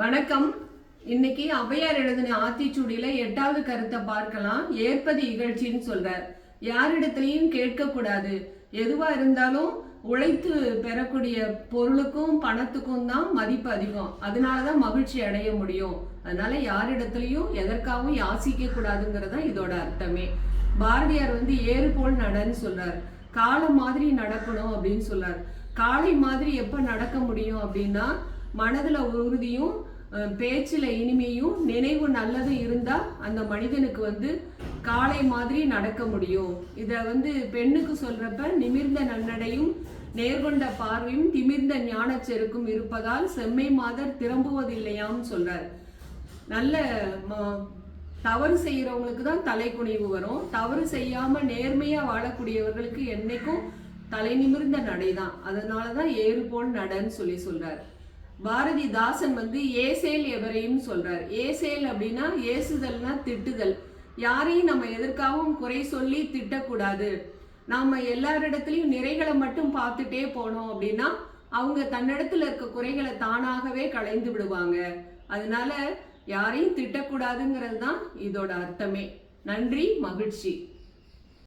வணக்கம். இன்னைக்கு ஔவையார் எழுதின ஆத்திச்சூடியில எட்டாவது கருத்தை பார்க்கலாம். ஏற்பது இகழ்ச்சின்னு சொல்றார். யாரிடத்திலையும் கேட்கக்கூடாது. எதுவா இருந்தாலும் உழைத்து பெறக்கூடிய பொருளுக்கும் பணத்துக்கும் தான் மதிப்பு அதிகம். அதனாலதான் மகிழ்ச்சி அடைய முடியும். அதனால யாரிடத்துலையும் எதற்காகவும் யாசிக்க கூடாதுங்கிறது தான் இதோட அர்த்தமே. பாரதியார் வந்து ஏறு போல் நடன்னு சொல்றார். காலம் மாதிரி நடக்கணும் அப்படின்னு சொல்றார். காளை மாதிரி எப்ப நடக்க முடியும் அப்படின்னா மனதில் உறுதியும் பேச்சில் இனிமையும் நினைவு நல்லதும் இருந்தால் அந்த மனிதனுக்கு வந்து காளை மாதிரி நடக்க முடியும். இதை வந்து பெண்ணுக்கு சொல்றப்ப நிமிர்ந்த நன்னடையும் நேர்கொண்ட பார்வையும் திமிர்ந்த ஞானச் செருக்கும் இருப்பதால் செம்மை மாதர் திரும்புவதில்லையாம் சொல்றார். நல்ல ம- தவறு செய்யறவங்களுக்கு தான் தலைக்குனிவு வரும். தவறு செய்யாம நேர்மையா வாழக்கூடியவர்களுக்கு என்னைக்கும் தலை நிமிர்ந்த நடை தான். அதனாலதான் ஏறு போல் நடன்னு சொல்லி சொல்கிறார் பாரதிதாசன் வந்து ஏசேல் எவரையும் சொல்றார். ஏசேல் அப்படின்னா ஏசுதல்னா திட்டுதல். யாரையும் நம்ம எதற்காகவும் குறை சொல்லி திட்டக்கூடாது. நாம எல்லாரிடத்துலயும் நிறைகளை மட்டும் பார்த்துட்டே போனோம் அப்படின்னா அவங்க தன்னிடத்துல இருக்க குறைகளை தானாகவே களைந்து விடுவாங்க. அதனால யாரையும் திட்டக்கூடாதுங்கிறது தான் இதோட அர்த்தமே. நன்றி மகிழ்ச்சி.